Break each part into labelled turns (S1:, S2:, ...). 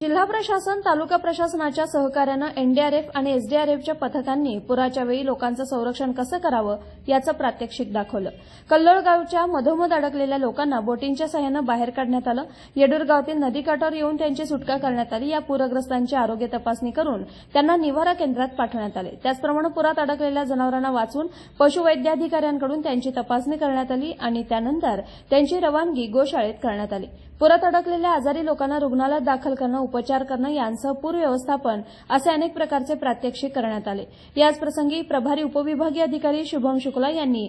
S1: जिल्हा प्रशासन तालुका प्रशासनाच्या सहकार्यानं एनडीआरएफ आणि एसडीआरएफच्या पथकांनी पुराच्या वेळी लोकांचं संरक्षण कसं करावं याचं प्रात्यक्षिक दाखवलं. कल्लोळ गावच्या मधोमध अडकलेल्या लोकांना बोटींच्या सहाय्यानं बाहेर काढण्यात आलं. येडूरगावतील नदीकाठावर येऊन त्यांची सुटका करण्यात आली. या पूरग्रस्तांची आरोग्य तपासणी करून त्यांना निवारा केंद्रात पाठवण्यात आले. त्याचप्रमाणे पुरात अडकलेल्या जनावरांना वाचून पशुवैद्याधिकाऱ्यांकडून त्यांची तपासणी करण्यात आली आणि त्यानंतर त्यांची रवानगी गोशाळेत करण्यात आली. पुरात अडकलेल्या आजारी लोकांना रुग्णालयात दाखल करणं उपचार करणं यांसह पूर व्यवस्थापन असे अनेक प्रकारचे प्रात्यक्षिक करण्यात आले. याच प्रसंगी प्रभारी उपविभागीय अधिकारी शुभम शुक्ला यांनी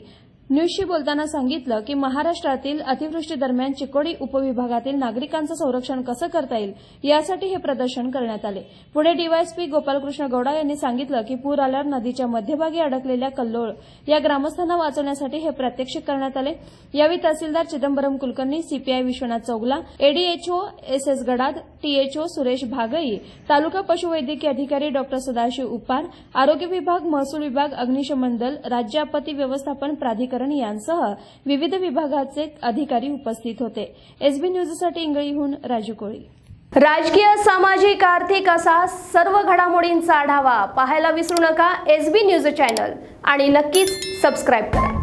S1: न्यूजशी बोलताना सांगितलं की महाराष्ट्रातील अतिवृष्टीदरम्यान चिकोडी उपविभागातील नागरिकांचं संरक्षण कसं करता येईल यासाठी हे प्रदर्शन करण्यात आले. पुणे डीवायएसपी गोपालकृष्ण गौडा यांनी सांगितलं की पूर आल्यावर नदीच्या मध्यभागी अडकलेल्या कल्लोळ या ग्रामस्थांना वाचवण्यासाठी हे प्रात्यक्षिक करण्यात आले. यावेळी तहसीलदार Chidambaram Kulkarni CPI Vishwanath Chougala ADHO S S Gadad THO Suresh Bhagai taluka पशुवैद्यकीय अधिकारी डॉक्टर सदाशिव उपार आरोग्य विभाग महसूल विभाग अग्निशमन दल राज्य आपत्ती व्यवस्थापन प्राधिकरण यांसह विविध विभागाचे अधिकारी उपस्थित होते. एसबी न्यूजसाठी इंगळीहून राजू कोळी.
S2: राजकीय सामाजिक आर्थिक असा सर्व घडामोडींचा आढावा पाहायला विसरू नका एसबी न्यूज चॅनल आणि नक्कीच सबस्क्राईब करा.